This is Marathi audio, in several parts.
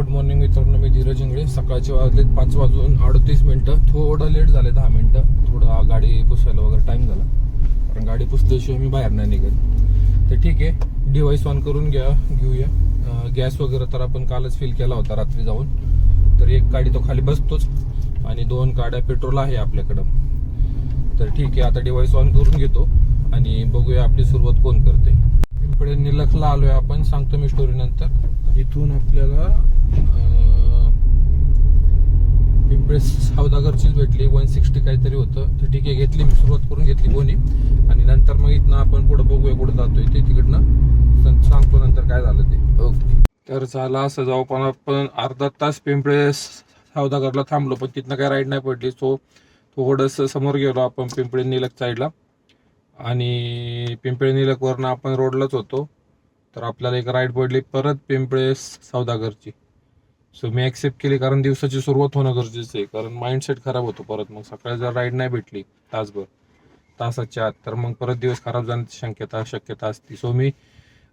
गुड मॉर्निंग मित्रांनो मी धीरज इंगळे. सकाळचे वाजले पाच वाजून अडतीस मिनटं. थोडं लेट झाले दहा मिनटं. थोडं गाडी पुसायला वगैरे टाईम झाला. कारण गाडी पुसल्याशिवाय मी बाहेर नाही निघत. तर ठीक आहे डिवाईस ऑन करून घ्या घेऊया. गॅस वगैरे तर आपण कालच फिल केला होता रात्री जाऊन. तर एक गाडी तो खाली बसतोच. आणि दोन गाड्या पेट्रोल आहे आपल्याकडं. तर ठीक आहे आता डिवाईस ऑन करून घेतो. आणि बघूया आपली सुरुवात कोण करते. पिंपळे निलखला आलोय आपण सांगतो मी स्टोरी नंतर. इथून आपल्याला पिंपळे सावदागरचीच भेटली. वन सिक्स्टी काहीतरी होतं. तर ठीक आहे घेतली मी सुरुवात करून घेतली कोणी. आणि नंतर मग इथनं आपण पुढे बघूया कुठं जातोय ते तिकडनं. सांगतो नंतर काय झालं ते. ओके. तर झाला असं जाऊ पण आपण अर्धा तास पिंपळे सावदागरला थांबलो पण तिथनं काय राईड नाही पडली. सो थोडंसं समोर गेलो आपण पिंपळे निलक साईडला आणि पिंपळे निलकवरनं आपण रोडलाच होतो. तर आपल्याला एक राईड पडली परत पिंपळे सौदागरची. सो मी ॲक्सेप्ट केली कारण दिवसाची सुरुवात होणं गरजेचं आहे. कारण माइंडसेट खराब होतो परत. मग सकाळी जर राईड नाही भेटली तासभर तासाच्या आत तर मग परत दिवस खराब जाण्याची शक्यता शक्यता असते. सो मी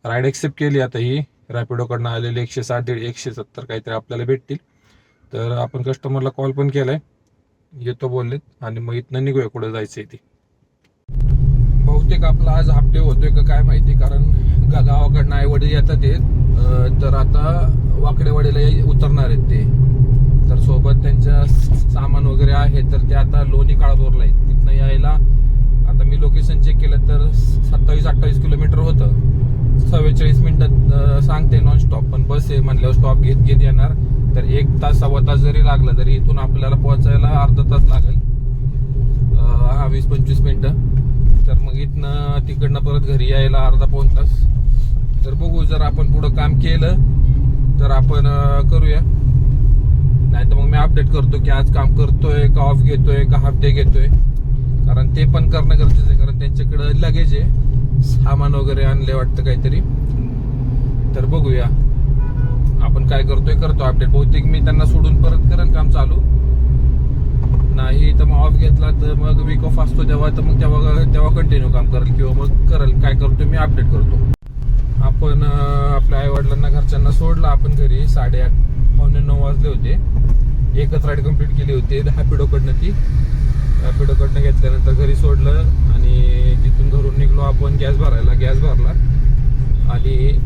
राईड ॲक्सेप्ट केली. आता ही रॅपिडोकडनं आलेले एकशे साठ दीड एकशे सत्तर काहीतरी आपल्याला भेटतील. तर आपण कस्टमरला कॉल पण केलाय. येतो बोललेत. आणि मग इथनं निघूया. कुठं आहे ते. बहुतेक आपला आज हाफ डे होतोय का काय माहिती कारण गावाकडनं आई वडील येतात ते तर आता वाकडेवाडीला उतरणार आहेत ते. तर सोबत त्यांच्या सामान वगैरे आहे तर ते आता लोणी काळभोरला आहेत. तिथनं यायला आता मी लोकेशन चेक केलं तर सत्तावीस अठ्ठावीस किलोमीटर होतं. चव्वेचाळीस मिनिटात सांगते नॉन स्टॉप पण बस आहे म्हणल्यावर स्टॉप घेत घेत येणार. तर एक तास सव्वा तास जरी लागला तरी इथून आपल्याला पोहोचायला अर्धा तास लागेल. हा वीस पंचवीस मिनिटं. तर मग इथनं तिकडनं परत घरी यायला अर्धा पाऊन तास. तर बघू जर आपण पुढं काम केलं तर आपण करूया. नाही तर मग मी अपडेट करतो की आज काम करतोय का ऑफ घेतोय का हाफ डे घेतोय. कारण ते पण करणं गरजेचं आहे कारण त्यांच्याकडं लगेज आहे. सामान वगैरे आणले वाटतं काहीतरी. तर बघूया. आपण काय करतोय करतो अपडेट बहुतेक मी त्यांना सोडून परत करेन काम चालू. तर मग ऑफ घेतला तर मग वीक ऑफ असतो तेव्हा तर मग तेव्हा तेव्हा कंटिन्यू काम करेल किंवा मग करेल. काय करतो मी अपडेट करतो. आपण आपल्या आई वडिलांना घरच्यांना सोडलं आपण घरी साडेआठ पावणे नऊ वाजले होते. एकच राईड कंप्लीट केली होती. हॅपिडोकडनं ती. हॅपिडोकडनं घेतल्यानंतर घरी सोडलं आणि तिथून घरून निघलो आपण गॅस भरायला. गॅस भरला. आणि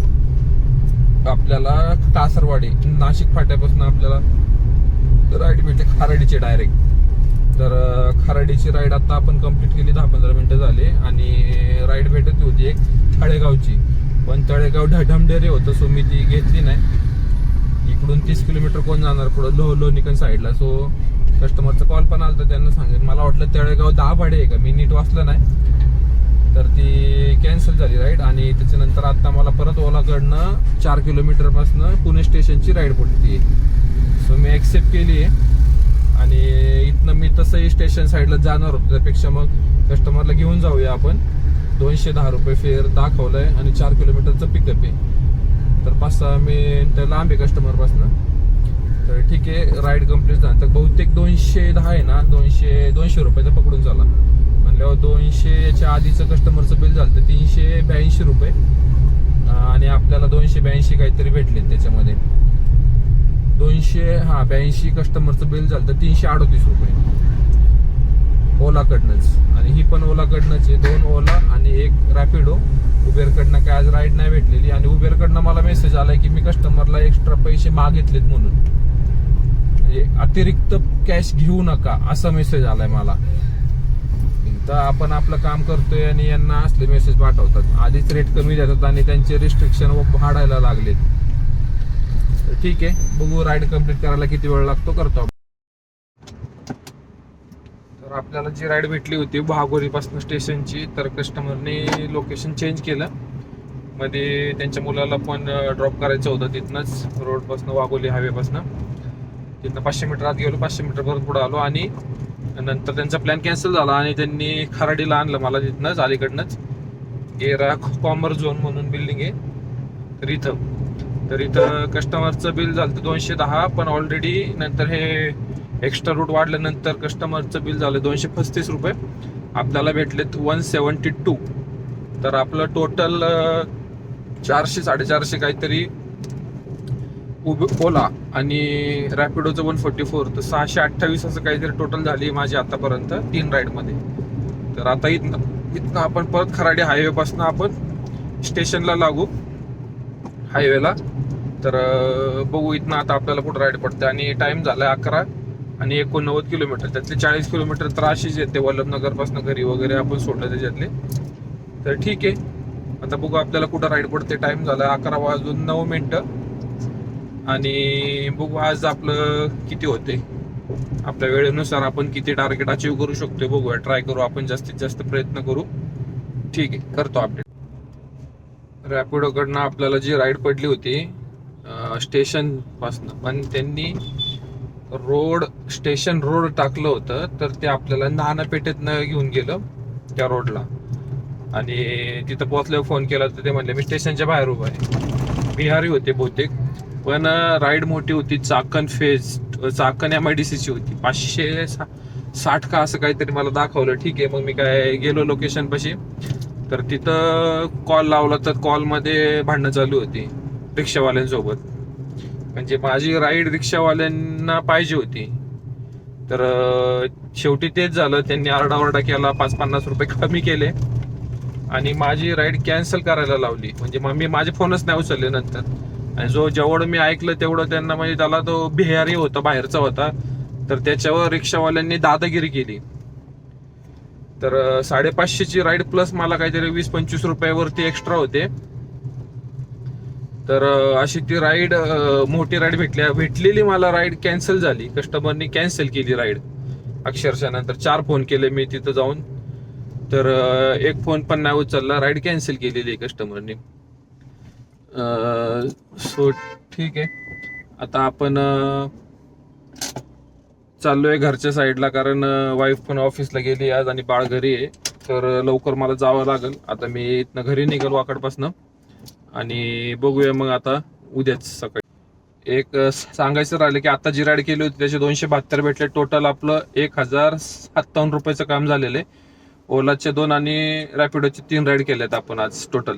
आपल्याला कासरवाडी नाशिक फाट्यापासून आपल्याला राईड भेटते खाराडीचे डायरेक्ट तर खराडीची खाराडीची राईड आता आपण कंप्लीट केली दहा पंधरा मिनिटं झाले आणि राईड भेटत होती एक तळेगावची. पण तळेगाव ढमढेरे होतं सो मी ती घेतली नाही. इकडून तीस किलोमीटर कोण जाणार पुढं? लोह लोनिकन साईडला सो कस्टमरचा कॉल पण आला त्यांना सांगेल मला वाटलं तळेगाव दहा भाडे आहे का? मी नीट वाचलं नाही. तर ती कॅन्सल झाली राईड आणि त्याच्यानंतर आता मला परत ओलाकडनं चार किलोमीटरपासनं पुणे स्टेशनची राईड पडली सो मी ॲक्सेप्ट केली आहे. आणि इथनं मी तसंही स्टेशन साईडला जाणार होतो. त्यापेक्षा मग कस्टमरला घेऊन जाऊया आपण. दोनशे दहा रुपये फेअर दाखवलंय आणि चार किलोमीटरचं पिकअप आहे. तर पाच सहा मिनिट लांब आहे कस्टमरपासनं तर ठीक आहे राईड कंप्लीट झाला. तर बहुतेक दोनशे दहा आहे ना? दोनशे दोनशे रुपयाचा पकडून झाला. म्हणल्यावर दोनशे याच्या आधीचं कस्टमरचं बिल झालं तर तीनशे ब्याऐंशी रुपये. आणि आपल्याला दोनशे ब्याऐंशी काहीतरी भेटले त्याच्यामध्ये. दोनशे हा ब्याऐंशी कस्टमरचं बिल झालं तर तीनशे अडतीस रुपये. ओलाकडनंच आणि ही पण ओलाकडनंच आहे. दोन ओला आणि एक रॅपिडो. उबेरकडनं काय आज राईड नाही भेटलेली. आणि उबेरकडनं मला मेसेज आलाय की मी कस्टमरला एक्स्ट्रा पैसे मागितलेत म्हणून. म्हणजे अतिरिक्त कॅश घेऊ नका असा मेसेज आलाय मला. तर आपण आपलं काम करतोय आणि यांना असले मेसेज पाठवतात. आधीच रेट कमी देतात आणि त्यांचे रिस्ट्रिक्शन वाढायला लागलेत. ठीक आहे. बघू राईड कंप्लीट करायला किती वेळ लागतो करतो आपण. तर आपल्याला जी राईड भेटली होती भागोरीपासून स्टेशनची तर कस्टमरने लोकेशन चेंज केलं. मध्ये त्यांच्या मुलाला पण ड्रॉप करायचं होतं तिथनंच रोडपासनं वाघोली हायवेपासनं तिथनं पाचशे मीटर आत गेलो पाचशे मीटर परत पुढे आलो आणि नंतर त्यांचा प्लॅन कॅन्सल झाला आणि त्यांनी खराडीला आणलं मला तिथनंच अलीकडनंच. गेरा कॉमर झोन म्हणून बिल्डिंग आहे. तर इथं तर इथं कस्टमरचं बिल झालं दोनशे दहा पण ऑलरेडी नंतर हे एक्स्ट्रा रूट वाढल्यानंतर कस्टमरचं बिल झालं दोनशे पस्तीस रुपये. आपल्याला भेटलेत वन सेवन्टी टू तर आपलं टोटल चारशे साडेचारशे काहीतरी उब ओला आणि रॅपिडोचं वन फोर्टी फोर तर सहाशे अठ्ठावीस असं काहीतरी टोटल झाली माझी आतापर्यंत तीन राईडमध्ये तर आता इथनं इथनं आपण परत खराडी हायवेपासून आपण स्टेशनला लागू. हायवेला. तर बघू इथनं आता आपल्याला कुठं राईड पडते. आणि टाइम झालाय अकरा आणि एकोणनव्वद किलोमीटर त्यातले चाळीस किलोमीटर तर अशीच येते वल्लभनगरपासून घरी वगैरे आपण सोडलं त्याच्यातले. तर ठीक आहे. आता बघू आपल्याला कुठं राईड पडते. टाईम झाला अकरा वाजून नऊ मिनटं. आणि बघू आज आपलं किती होते. आपल्या वेळेनुसार आपण किती टार्गेट अचीव करू शकतो बघूया. ट्राय करू. आपण जास्तीत जास्त प्रयत्न करू. ठीक आहे. करतो अपडेट रॅपिडोकडनं आपल्याला जी राईड पडली होती स्टेशनपासनं पण त्यांनी रोड स्टेशन रोड टाकलं होतं तर ते आपल्याला नानापेठेतनं घेऊन गेलं त्या रोडला. आणि तिथं पोहोचल्यावर फोन केला तर ते म्हणले मी स्टेशनच्या बाहेर उभा आहे. बिहारी होते बहुतेक पण राईड मोठी होती Chakan phase Chakan M I D सीची होती. पाचशे सा- साठ का असं काहीतरी मला दाखवलं. ठीक आहे मग मी काय गेलो लोकेशन पाशी. तर तिथं कॉल लावला तर कॉलमध्ये भांडणं चालू होती रिक्षावाल्यांसोबत. म्हणजे माझी राईड रिक्षावाल्यांना पाहिजे होती. तर शेवटी तेच झालं. त्यांनी आरडाओरडा केला पाच पन्नास रुपये कमी केले. आणि माझी राईड कॅन्सल करायला लावली. म्हणजे मग मी माझे फोनच नाही उचलले नंतर. आणि जो जेवढं मी ऐकलं तेवढं त्यांना म्हणजे त्याला तो बिहारी होता बाहेरचा होता. तर त्याच्यावर रिक्षावाल्यांनी दादागिरी केली. तर साडेपाचशेची राईड प्लस मला काहीतरी वीस पंचवीस रुपयावरती एक्स्ट्रा होते. तर अशी ती राईड मोठी राईड भेटल्या भेटलेली मला राईड कॅन्सल झाली. कस्टमरनी कॅन्सल केली राईड अक्षरशः नंतर चार फोन केले मी तिथं जाऊन. तर एक फोन पण नाही उचलला राईड कॅन्सल केलेली कस्टमरनी सो ठीक आहे. आता आपण चाललोय घरच्या साईडला कारण वाईफ पण ऑफिसला गेली आज आणि बाळ घरी आहे. तर लवकर मला जावं लागेल. आता मी इथनं घरी निघाल वाकडपासनं आणि बघूया मग आता उद्याच सकाळी. एक सांगायचं राहिलं की आता जी राईड केली होती त्याचे दोनशे बहात्तर भेटले. टोटल आपलं एक हजार सत्तावन्न रुपयाचं काम झालेलं आहे. ओलाचे दोन आणि रॅपिडोचे तीन राईड केलेत आपण आज टोटल